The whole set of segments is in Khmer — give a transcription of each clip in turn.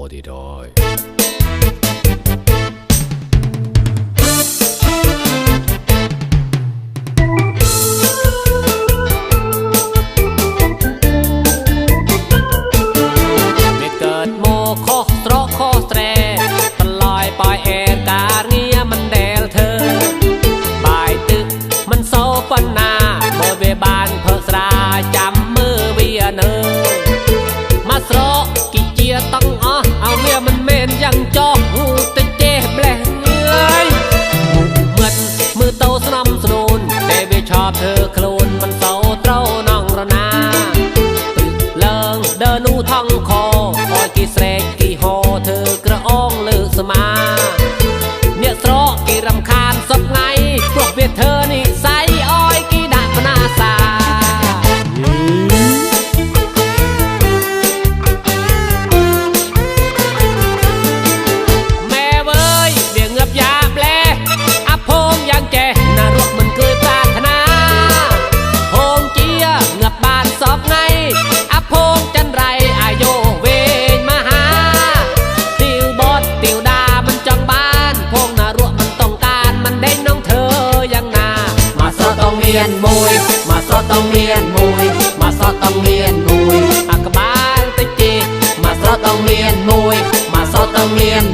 Modi Doi. មានមួយមកសតតមានមួយមកសតតមានមួយអាក្បាលតិចទេមកសតតមានមួយមកសតតមាន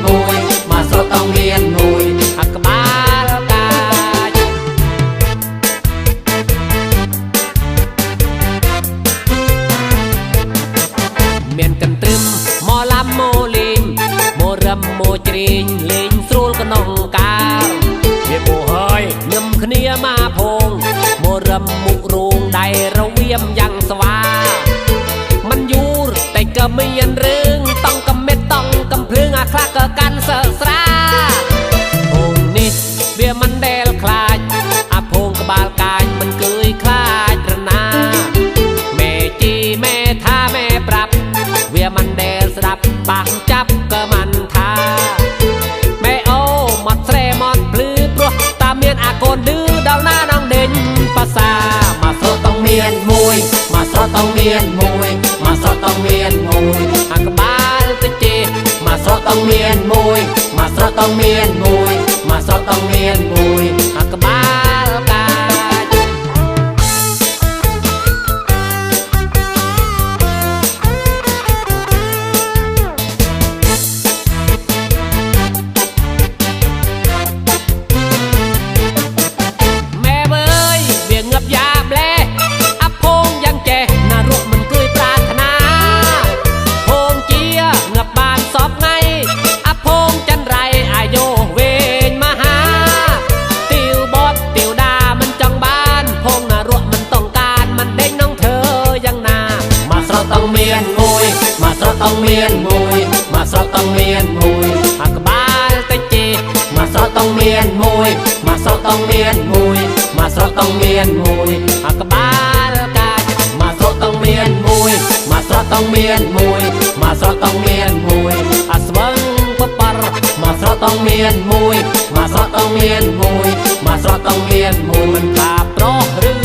ต้องเมียนมวย มาสอดต้องเมียนมวยอักบาลติเจมาสอดต้องเมียนมวย มาสอดต้องเมียนมวย มาสอดต้องเมียนมวยอักบาล ต้องเมียนมวย มาสอกต้องเมียนมวย มาสอกต้องเมียนมวยអកបាលកាចមកស្រកតងមានមួយមកស្រកតងមានមួយមកស្រកតងមានមួយអស្វឹងពបរមកស្រកតងមានមួយមកស្រកតងមានមួយមកស្រកតងមានមួយមិនថាប្រុសឬ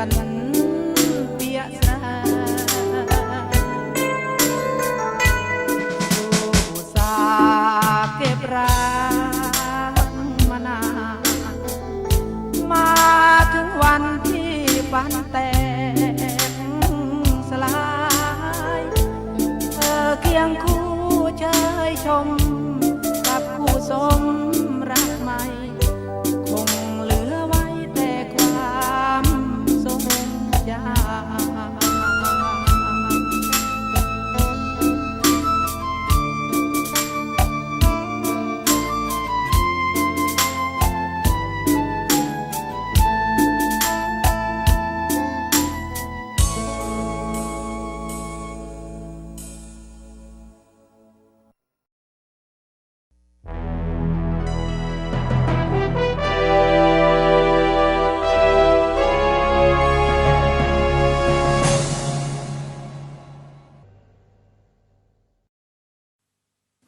อนเปียสาผู้สาเก็บรักมานานมาถึงวันที่ฝันแตกสลายเคียงคู่เชยชม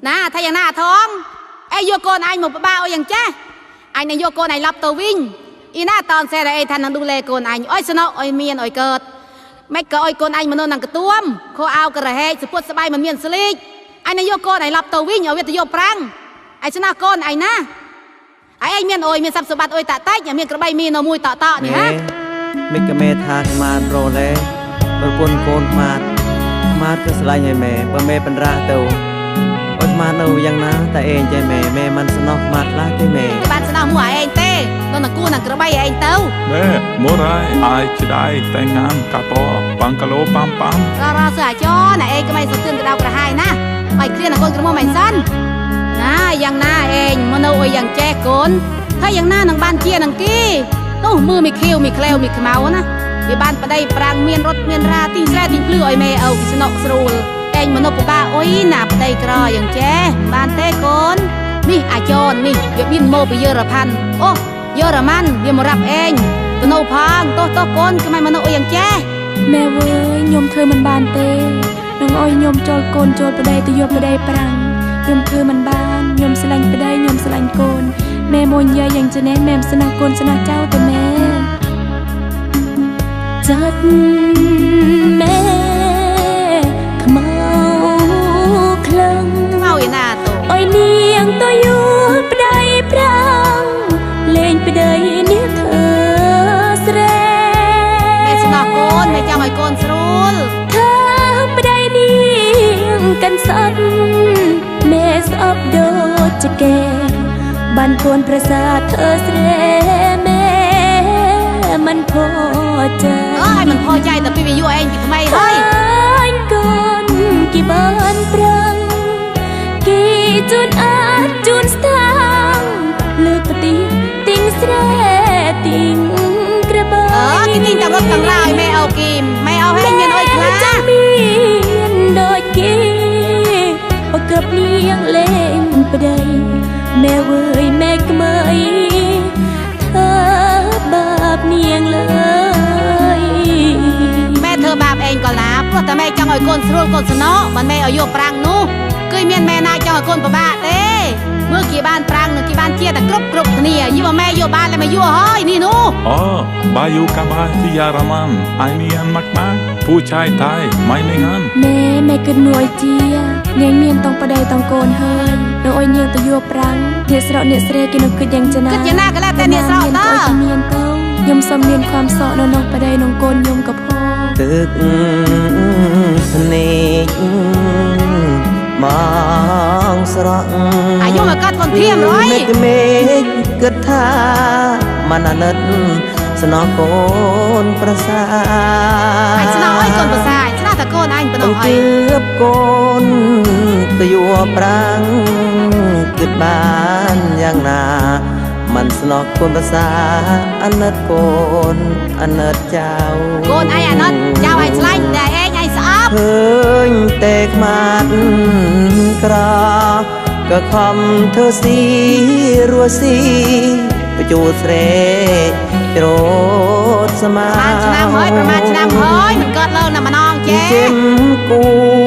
ណាថាយ៉ាងណាអាថងអេយកកូនឯងមកបបាអុយយ៉ាងចាស់អញនឹងយកកូនឯងឡប់ទៅវិញអ៊ីណាតនសេរ៉េថានឹងឌូលេកូនឯងអុយស្នោអុយមានអុយកើតម៉េចក៏អុយកូនឯងមនុស្សនឹងកទួមខោអាវក្រហែកសពុតស្បៃមិនមានស្លីកអញនឹងយកកូនឯងឡប់ទៅវិញឲ្យវាទៅយកប្រាំងឯស្នោកូនឯងណាឯឯងមានអុយមានសັບសម្បត្តិអុយតាតាច់មានក្របីមាននៅមួយតតនេះហាមិនកមេថាស្មានប្រូលេប្រពន្ធកូនខ្មាត់ខ្មាត់ក៏ស្រឡាញ់ឲ្យម៉ែបើម៉ែបណ្រាទៅ អត់មកនៅយ៉ាងណាតែឯងចេះមេមេមិនស្នោះខ្មាតខ្លះទេមេ គេបានស្នោមួយឯងទេនៅនឹងគួរនឹងក្របីឯងទៅ แม่โมไรอายจะได้แต่งงานกับปอปังกะโลปัมปัม ររសើអាចណាឯងក៏មិនសឿនកដៅក្រហាយណាបាយគ្រានឹងកូនក្រមុំមិនសិនណាយ៉ាងណាឯងមកនៅអុយយ៉ាងចេះកូនហើយយ៉ាងណានឹងបានជានឹងគីនោះមើលមីខៀវមីក្លែវមីខ្មៅណាវាបានប្តីប្រាំងមានរត់មានរាទីស្រែទីភ្លឺឲ្យមេឪស្នុកស្រួលឯ ងមនុស្សពិបាកអុយណាប្តីក្រយ៉ាងចេះបានទេកូននេះអាចននេះវាមានមកពីយើរ៉ាផាន់អូយើរ៉ាម៉ាន់វាមករាប់ឯងទៅនៅផងតោះតោះកូនក្មិនមនុស្សអុយយ៉ាងចេះម៉ែវើយខ្ញុំធ្វើមិនបានទេនឹងអោយខ្ញុំចូលកូនចូលប្តីទៅយកប្តីប្រាំងខ្ញុំធ្វើមិនបានខ្ញុំស្រឡាញ់ប្តីខ្ញុំស្រឡាញ់កូនម៉ែមួយនិយាយយ៉ាងចេះម៉ែមិនស្នះកូនស្នះចៅទេម៉ែចាត់ អប់ដូចចកែបានកូនប្រសាទធ្វើស្រែមេមិនพอใจ អើយមិនพอใจតែពីវាយកឯងពីថ្មីហើ ហើយ យកូនគីបានប្រាំងគីជូនអាចជូនស្តាងលើកទីទីងស្រែទីងក្របើ អើគេទិញតែរត់ទាំងឡាយแม่เอาគីមแม่เอาให้មានអុយ แม่เวยแม่กมยเธอบาปเนียงเลย แม่เธอบาปเองก็ลาพราะแต่แม่จังอ่อยกนสรุปกนสนอมันแม่อายุปรางนู้กึ่ยเมียนแม่นายจังอ่อกนประบาเด้เมื่อกี้บ้านปรางหนึ่งกี่บ้านเจียแต่กรุบกรุบเนี่ยยี่ว่าแม่อยู่บ้านแล้วมาอยู่ห้อยนี่นู้อ๋อบายุกับบาที่ยารมันไอเนียนมากมากผู้ชายตายไม่ไม่งานแม่แม่ก็หน่วยเจีย នាងមានតង់ប្តីតង់កូនហើយនៅអុយនាងទៅយកប្រាំងអ្នកស្រកអ្នកស្រីគេនៅគិតយ៉ាងចំណា គិតយ៉ាងណាក៏แล้วតែអ្នកស្រកតើ ខ្ញុំមានទៅខ្ញុំសូមមានความសោកនៅក្នុងប្តីក្នុងកូនខ្ញុំក៏ផង ទឹកភ្នែកមកស្រក់ អាយុមកកាត់คนเทียมร้อย មេឃមេឃគិតថាมันអាណិតស្នងកូនប្រសា អញស្នើឲ្យកូនប្រសាអញស្នើតែកូនអញប៉ុណ្ណោះ អ អី ើបកូន ទៅយួរប្រាំងគិតបានយ៉ាងណាมันស្នងកូនប្រសាអាណិតកូនអាណិតចៅកូនអញអាណិតចៅអញឆ្លាញ់តែឯងអញស្អប់ឃើញតែខ្មាតក្រក៏ខំធ្វើស៊ីរស់ស៊ីបញ្ជូលស្រែកច្រូតស្មាបានឆ្នាំហើយប្រហែលឆ្នាំហើយមិនកើតលើណាម្ដងចេះចិមគូ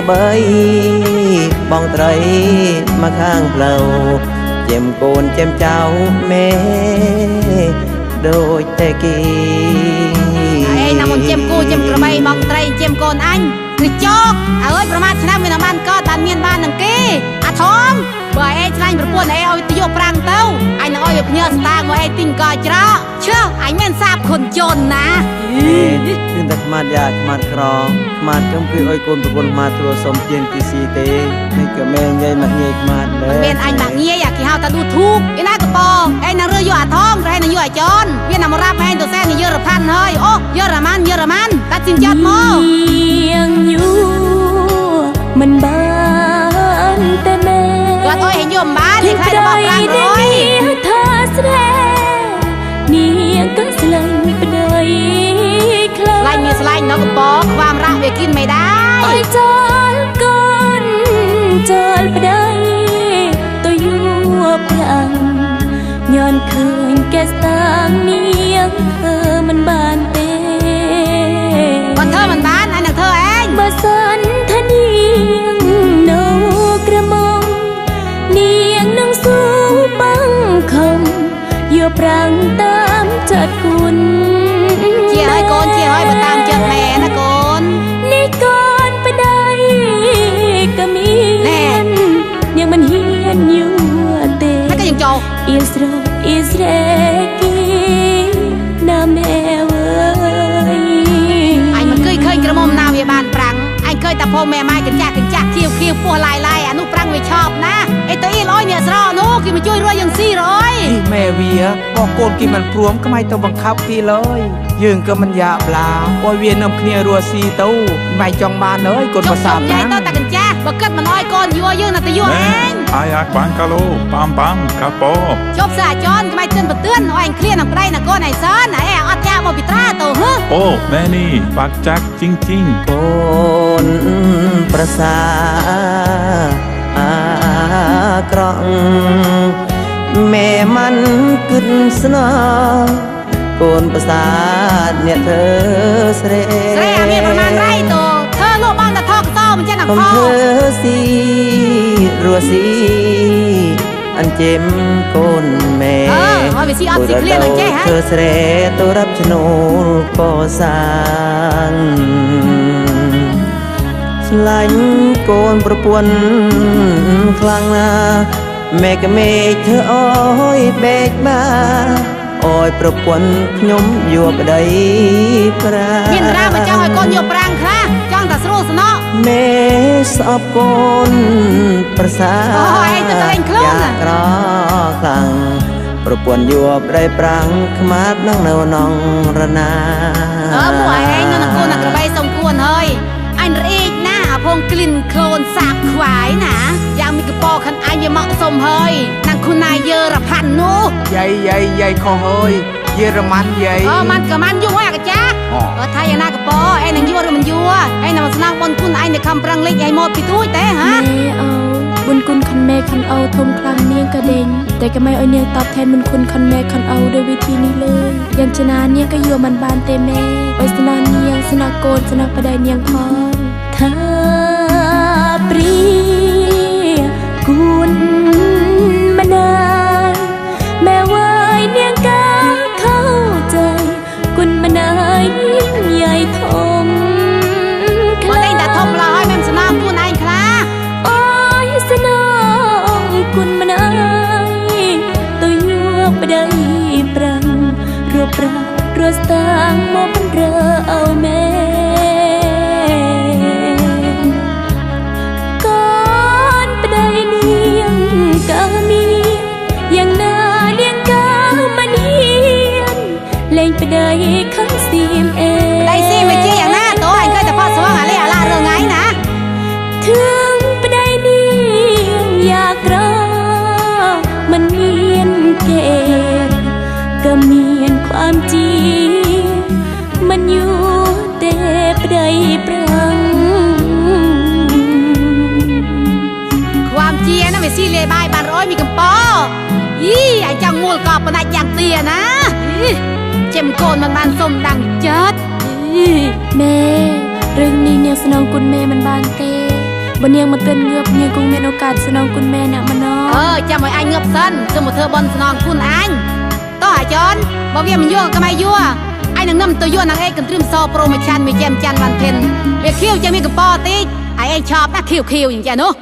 ក្របី បងត្រីមកខាងផ្លូវចិមកូនចិមចៅមេដូចតែគីឯងណាមុនជិមគូជិមក្របីបងត្រីជិមកូនអញគ្រឹះចកអើយប្រមាថឆ្នាំវានឹងបានកើតបានមានបាននឹងគេអាធំបើឯងឆ្លាញ់ប្រពន្ធឯងឲ្យទៅយកប្រាំង ទៅអញនឹងឲ្យវាផ្ញើស្តាងមកឯងទិញកោច្រកឈើអញមានសាបខុនជន់ណាគឺតែខ្មាតយ៉ាខ្មាតក្រខ្មាតខ្ញុំគឺឲ្យកូនប្រពន្ធខ្មាតទ្រសុំទៀនទីស៊ីទេនេះក៏មែនយាយមកងាយខ្មាតមែមិនមានអញបាក់ងាយអាគេហៅថាឌូធូកឯណាកប៉ឯងនឹងរើយកអាធំក្រែងនឹងយកអាចនវាណាមករាប់ឯងទៅសែនយករផាន់ហើយអូយករ៉ាម៉ាន់យករ៉ាម៉ាន់តាត់ជីនចាត់មកងយូមិនបានតែแม่គាត់អើយឲ្យយកមិនបាននេះខ្លាចរបស់ប្រាំងអើយ ថាស្រែនាងក៏ស្លាញ់ប្តីខ្លាស្លាញ់មានស្លាញ់នៅកប៉ខ្វាមរះវាគិនមិនដែរអើយចោលកូនចោលប្តីទៅយួរប្រាំងញ៉ានឃើញកែស្តាងនាងធ្វើមិនបានទេ មិនហ៊ានយួរទេ ហើយក៏ยังចូល អ៊ីស្រកអ៊ីស្រែគីណាមែវើយ អញមិនเคยឃើញក្រមុំណាវាបានប្រាំងអញឃើញតែพ่อម៉ែម៉ាយកញ្ចាស់កញ្ចាស់ខៀវខៀវពោះឡាយឡាយអានោះប្រាំងវាឆប់ណាអីទៅអ៊ីលអុយអ្នកស្រកនោះគេមកជួយរស់យ៉ាងស៊ីរអើយ នេះแม่เวียบอกកូនគេមិនព្រមក្មៃទៅបង្ខប់គេឡើយយើងក៏មិនយ៉ាប់ឡាឲ្យវានាំគ្នារស់ស៊ីទៅមិនចង់បានអើយកូន ជុ ប្រ ំ សា សុំ ទ ញ៉ៃ ណា ទៅតែកញ្ចាស់បើគិតមិនអោយកូនយួរយើងណាទៅយួរ แม่ ឯង អាយ៉ាក់បាំងកាឡូប៉ាំប៉ាំកាប៉ូជប់សាចន់ថ្មៃទិនបទឿនអូអញឃ្លៀននឹងប្រៃណកូនអីសនអេអត់ចាក់មកពីត្រាទៅហឺអូម៉ែនេះបាក់ចាក់ជីងជីងកូនប្រសាអាក្រក់មេមិនគិតស្នោកូនប្រសាទអ្នកធ្វើស្រីស្រីអាមានប្រមាណไรទៅ នចេះណាកុំខធ្វើស៊ីរស់ស៊ីអញ្ចេមកូនមេអើឲ្យវាស៊ីអត់ស៊ីឃ្លានអញ្ចេះហ៎ធ្វើស្រែទៅរាប់ឈ្នូលកសាងស្លាញ់កូនប្រពន្ធខ្លាំងណាស់មេកមេឃធ្វើអើយបែកបាអើយប្រពន្ធខ្ញុំយកប្តីប្រាមានរាមកចង់ឲ្យកូនយកប្រាំងខ្លះចង់តែស្រួ លស្នក់មេស្អប់កូនប្រសាអូឯងទៅតែលេងខ្លួនน่ะយ៉ាក្រខ្លាំងប្រពន្ធយកប្តីប្រាំងខ្មាតនឹងនៅនងរណាអើពួកឯងនៅនឹងកូនណាក្របីសុំគួនហើយអញរអេកណាអាភងក្លិនខ្លួនសាបខ្វាយណាយ៉ាងមីកប៉ខានអញវាមកសុំហើយណាំងគុណាយើរផាន់នោះយាយយាយយាយខុសអើយយេរ៉ាម៉ាន់យាយអឺមិនក៏មិនយូរហើយអាកចា ก็ไทยยังน่ากระปอไอ้หนังยั่วมันยั่วไอ้หนังสนางบนคุณไอ้เนี่ยคำปรังเล็กไอ้หมอปีตุ้ยแต่ฮะเอาบุญคุณคันแม่คันเอาทมคลังเนียงกระเด็งแต่ก็ไม่เอาเนียงตอบแทนบุญคุณคันแม่คันเอาด้วยวิธีนี้เลยยังชนะเนียงก็ยัวมันบานเตเม่ไปสนาเนียงสนาโกนสนาประดายเนียงพรเธอปรี รัวางมอเป็นเรอเอาแม่ ជាណាវាស៊ីលេបាយបានរយមីកំប៉ោអីអញចង់ងួលក៏បណ្ដាច់យ៉ាងទាណាចាំកូនមិនបានសុំដាំងចិត្តមេរឿងនេះនាងស្នងគុណមេមិនបានទេបើនាងមិនទិនងើបនាងគង់មានឱកាសស្នងគុណមេអ្នកម្ដងអើចាំឲ្យអញងើបសិនគឺមកធ្វើបន់ស្នងគុណអញតោះអាយ៉នបើវាមិនយល់ក៏មិនយល់ឯនឹងនឹមទៅយួននឹងឯកកន្ទ្រឹមសប្រូមឆាន់មីចែមច័ន្ទវ៉ាន់ធិនវាខៀវចេះមានកំប៉ោតិចឯងឈប់ណាខៀវខៀវយ៉ាងចានោះ